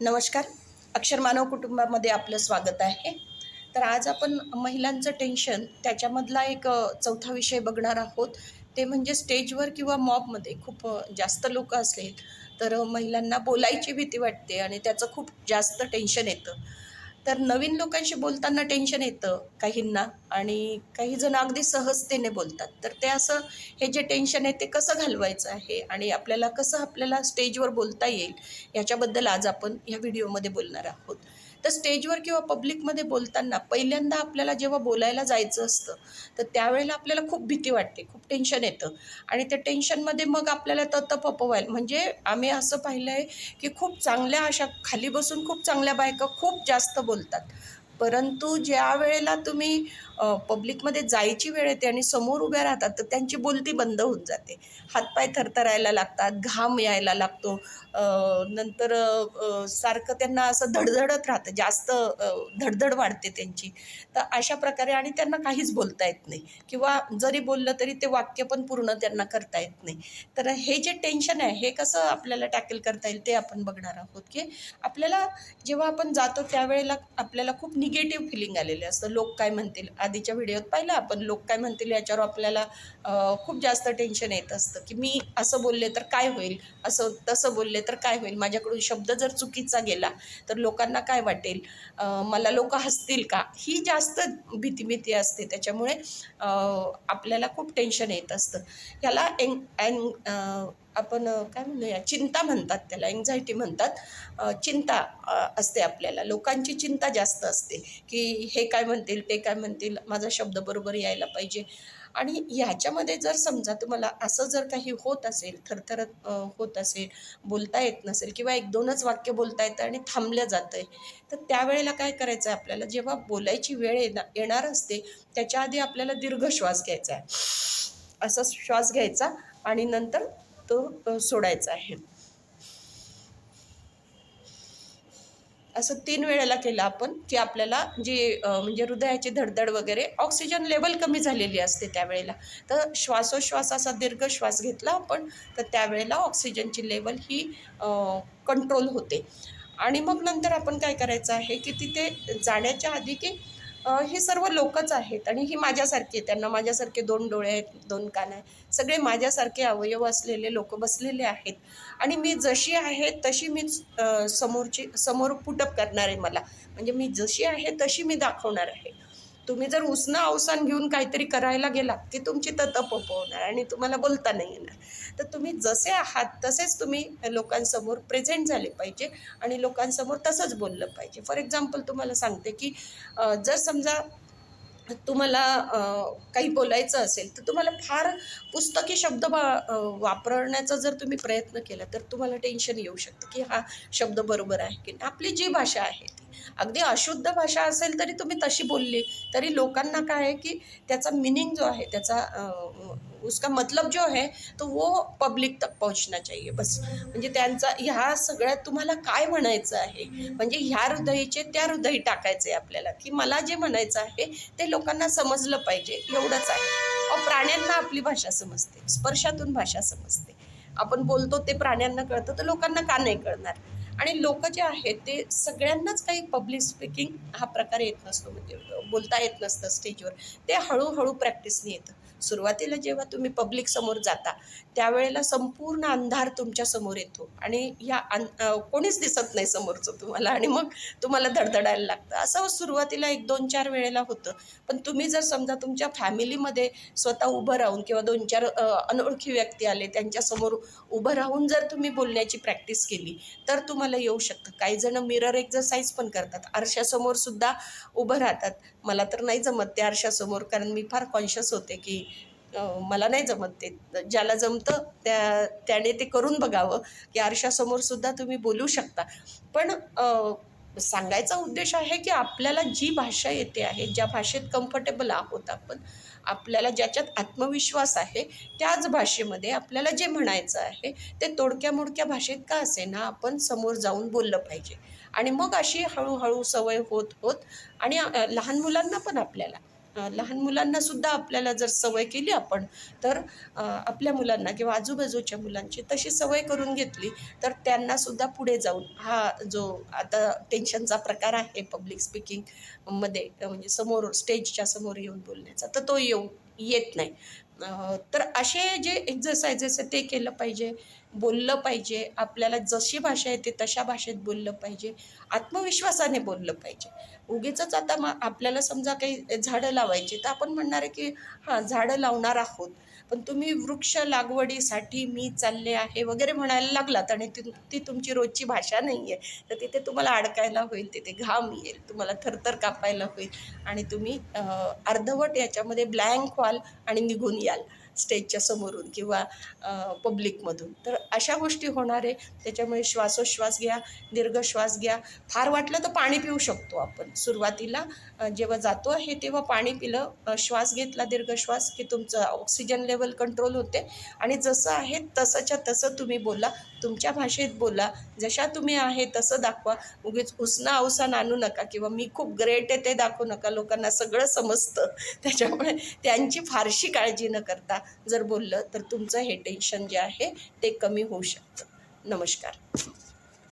नमस्कार. अक्षर मानव कुटुंबामध्ये आपलं स्वागत आहे. तर आज आपण महिलांचं टेन्शन त्याच्यामधला एक चौथा विषय बघणार आहोत. ते म्हणजे स्टेजवर किंवा मॉबमध्ये खूप जास्त लोक असले तर महिलांना बोलायची भीती वाटते आणि त्याचं खूप जास्त टेन्शन येतं. तर नवीन लोकांशी बोलताना टेन्शन येतं काहींना आणि काही जण अगदी सहजतेने बोलतात. तर ते असं हे जे टेन्शन आहे ते कसं घालवायचं आहे आणि आपल्याला कसं आपल्याला स्टेजवर बोलता येईल याच्याबद्दल आज आपण ह्या व्हिडिओमध्ये बोलणार आहोत. तर स्टेजवर किंवा पब्लिकमध्ये बोलताना पहिल्यांदा आपल्याला जेव्हा बोलायला जायचं असतं तर त्यावेळेला आपल्याला खूप भीती वाटते खूप टेन्शन येतं. आणि त्या टेन्शनमध्ये मग आपल्याला तत पपवायला म्हणजे आम्ही असं पाहिलं आहे की खूप चांगल्या अशा खाली बसून खूप चांगल्या बायका खूप जास्त बोलतात. परंतु ज्या वेळेला तुम्ही पब्लिकमध्ये जायची वेळ येते आणि समोर उभ्या राहतात तर त्यांची बोलती बंद होऊन जाते. हातपाय थरथरायला लागतात घाम यायला लागतो. नंतर सारखं त्यांना असं धडधडत राहतं जास्त धडधड वाढते त्यांची. तर अशा प्रकारे आणि त्यांना काहीच बोलता येत नाही. किंवा जरी बोललं तरी ते वाक्य पण पूर्ण त्यांना करता येत नाही. तर हे जे टेन्शन आहे हे कसं आपल्याला टॅकल करता येईल ते आपण बघणार आहोत की आपल्याला जेव्हा आपण जातो त्यावेळेला आपल्याला खूप निगेटिव्ह फिलिंग आलेले असतं. लोक काय म्हणतील? आधीच्या व्हिडिओत पाहिलं आपण लोक काय म्हणतील याच्यावर आपल्याला खूप जास्त टेन्शन येत असतं की मी असं बोलले तर काय होईल? असं तसं बोलले तर काय होईल? माझ्याकडून शब्द जर चुकीचा गेला तर लोकांना काय वाटेल? मला लोक हसतील का? ही जास्त भीती भीती असते. त्याच्यामुळे आपल्याला खूप टेन्शन येत असतं. ह्याला एंग अँग आपण काय म्हणूया चिंता म्हणतात त्याला एन्झायटी म्हणतात. चिंता असते आपल्याला. लोकांची चिंता जास्त असते की हे काय म्हणतील ते काय म्हणतील माझा शब्द बरोबर यायला पाहिजे. आणि ह्याच्यामध्ये जर समजा तुम्हाला असं जर काही होत असेल थरथरत होत असेल बोलता येत नसेल किंवा एक दोनच वाक्य बोलता येतं आणि थांबलं जातं आहे तर त्यावेळेला काय करायचं आहे आपल्याला? जेव्हा बोलायची वेळ येणार येणार असते त्याच्या आधी आपल्याला दीर्घ श्वास घ्यायचा आहे. असा श्वास घ्यायचा आणि नंतर तो सोडायचा आहे. असं तीन वेळेला केलं आपण की आपल्याला जी म्हणजे हृदयाची धडधड वगैरे ऑक्सिजन लेवल कमी झालेली असते त्यावेळेला. तर श्वासोश्वास असा दीर्घ श्वास घेतला आपण तर त्यावेळेला ऑक्सिजनची लेवल ही कंट्रोल होते. आणि मग नंतर आपण काय करायचं आहे की तिथे जाण्याच्या आधी की हे सर्व लोकच आहेत आणि ही माझ्यासारखी आहे त्यांना माझ्यासारखे दोन डोळे आहेत दोन कान आहेत. सगळे माझ्यासारखे अवयव असलेले लोक बसलेले आहेत. आणि मी जशी आहे तशी मीच समोरची समोर पुटअप करणार आहे मला. म्हणजे मी जशी आहे तशी मी दाखवणार आहे. तुम्ही जर उसणं अवसान घेऊन काहीतरी करायला गेलात की तुमची ततप होणार आणि तुम्हाला बोलता नाही येणार. तर तुम्ही जसे आहात तसेच तुम्ही लोकांसमोर प्रेझेंट झाले पाहिजे आणि लोकांसमोर तसंच बोललं पाहिजे. फॉर एक्झाम्पल तुम्हाला सांगते की जर समजा तुम्हाला काही बोलायचं असेल तर तुम्हाला फार पुस्तकी शब्द वा वापरण्याचा जर तुम्ही प्रयत्न केला तर तुम्हाला टेन्शन येऊ शकतं की हा शब्द बरोबर आहे की नाही. आपली जी भाषा आहे ती. अगदी अशुद्ध भाषा असेल तरी तुम्ही तशी बोलली तरी लोकांना काय आहे की त्याचा मिनिंग जो आहे त्याचा उसका मतलब जो है तो वो पब्लिक तक पहुंचना चाहिए बस. म्हणजे त्यांचा ह्या सगळ्यात तुम्हाला काय म्हणायचं आहे? म्हणजे ह्या हृदयीचे त्या हृदयी टाकायचे आपल्याला की मला जे म्हणायचं आहे ते लोकांना समजलं पाहिजे. एवढंच आहे. प्राण्यांना आपली भाषा समजते. स्पर्शातून भाषा समजते. आपण बोलतो ते प्राण्यांना कळतं तर लोकांना का नाही कळणार? आणि लोक जे आहेत ते सगळ्यांनाच काही पब्लिक स्पीकिंग हा प्रकार येत नसतो. म्हणजे बोलता येत नसतं स्टेजवर ते हळूहळू प्रॅक्टिसने येतं. सुरुवातीला जेव्हा तुम्ही पब्लिक समोर जाता त्यावेळेला संपूर्ण अंधार तुमच्यासमोर येतो. आणि ह्या अन कोणीच दिसत नाही समोरचं तुम्हाला. आणि मग तुम्हाला धडधडायला लागतं. असं सुरुवातीला एक दोन चार वेळेला होतं. पण तुम्ही जर समजा तुमच्या फॅमिलीमध्ये स्वतः उभं राहून किंवा दोन चार अनोळखी व्यक्ती आले त्यांच्यासमोर उभं राहून जर तुम्ही बोलण्याची प्रॅक्टिस केली तर तुम्हाला तुम्हाला येऊ शकतं. काही जण मिरर एक्झरसाईज पण करतात. आरशासमोर सुद्धा उभं राहतात. मला तर नाही जमत ते आरशासमोर कारण मी फार कॉन्शियस होते की मला नाही जमत ते. ज्याला जमतं त्या त्याने ते करून बघावं की आरशासमोर सुद्धा तुम्ही बोलू शकता. पण सांगायचा उद्देश आहे की आपल्याला जी भाषा येते आहे ज्या भाषेत कम्फर्टेबल आहोत आपण आपल्याला ज्याच्यात आत्मविश्वास आहे त्याच भाषेमध्ये आपल्याला जे म्हणायचं आहे ते तोडक्या मोडक्या भाषेत का असे ना आपण समोर जाऊन बोललं पाहिजे. आणि मग अशी हळूहळू सवय होत होत आणि लहान मुलांना पण आपल्याला लहान मुलांना सुद्धा आपल्याला जर सवय केली आपण तर आपल्या मुलांना किंवा आजूबाजूच्या मुलांची तशी सवय करून घेतली तर त्यांना सुद्धा पुढे जाऊन हा जो आता टेन्शनचा प्रकार आहे पब्लिक स्पीकिंगमध्ये म्हणजे समोर स्टेजच्या समोर येऊन बोलण्याचा तर तो येऊ येत नाही. तर असे जे एक्झरसायजेस आहे ते केलं पाहिजे. बोललं पाहिजे आपल्याला जशी भाषा येते तशा भाषेत बोललं पाहिजे आत्मविश्वासाने बोललं पाहिजे. उगीच आता मग आपल्याला समजा काही झाडं लावायची तर आपण म्हणणार आहे की हां झाडं लावणार आहोत पण तुम्ही वृक्ष लागवडीसाठी मी चालले आहे वगैरे म्हणायला लागलात आणि ती ती तुमची रोजची भाषा नाही आहे तर तिथे तुम्हाला अडकायला होईल तिथे घाम येईल तुम्हाला थरथर कापायला होईल आणि तुम्ही अर्धवट याच्यामध्ये ब्लँक व्हाल आणि निघून याल. स्टेजच्या समोरून किंवा पब्लिकमधून. तर अशा गोष्टी होणार आहे. त्याच्यामुळे श्वासोश्वास घ्या दीर्घ श्वास घ्या. फार वाटलं तर पाणी पिऊ शकतो आपण. सुरुवातीला जेव्हा जातो आहे तेव्हा पाणी पिलं श्वास घेतला दीर्घ श्वास की तुमचं ऑक्सिजन लेवल कंट्रोल होते. आणि जसं आहे तसंच्या तसं तुम्ही बोला तुमच्या भाषेत बोला. जशा तुम्ही आहे तसं दाखवा. उगीच उसना अवसान आणू नका किंवा मी खूप ग्रेट आहे ते दाखवू नका. लोकांना सगळं समजतं. त्याच्यामुळे त्यांची फारशी काळजी न करता जर बोललं तर तुमचं हे टेन्शन जे आहे ते कमी होऊ शकतं. नमस्कार.